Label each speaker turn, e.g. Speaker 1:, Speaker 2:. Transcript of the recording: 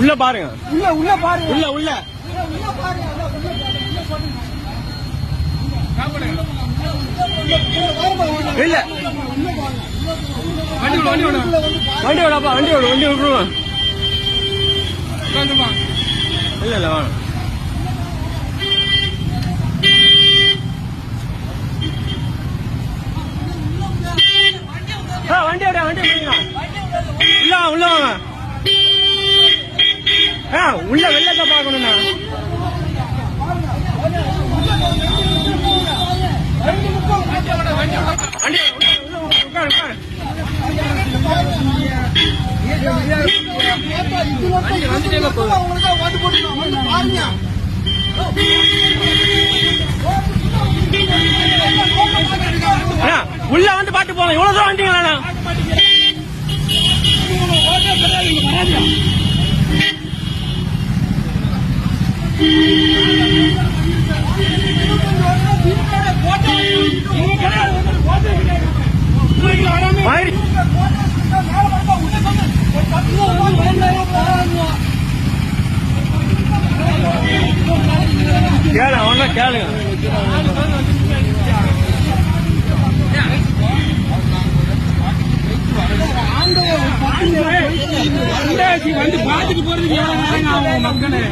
Speaker 1: உள்ள பாருங்க.
Speaker 2: உள்ள உள்ள பாருங்க.
Speaker 1: உள்ள உள்ள.
Speaker 2: உள்ள பாருங்க.
Speaker 1: இல்ல.
Speaker 3: வண்டி விடு, வண்டி விடு.
Speaker 1: வண்டி விடப்பா வண்டி விடு வண்டி
Speaker 3: உட்காந்துப்பா.
Speaker 1: இல்ல இல்ல வாங்க. ஆ, வண்டி விட வண்டி விடுங்க உள்ள உள்ள வாங்க. உள்ள
Speaker 2: தான் ஓட்டு வந்து
Speaker 1: உள்ள வந்து பாட்டு போகலாம் இவ்வளவு தூரம் வந்தீங்களா கேளு அவன கேளுங்க.
Speaker 3: வந்தாச்சு, வந்து பார்த்துட்டு போறதுக்கு எவ்வளவு நேரம் ஆகும் மக்களே?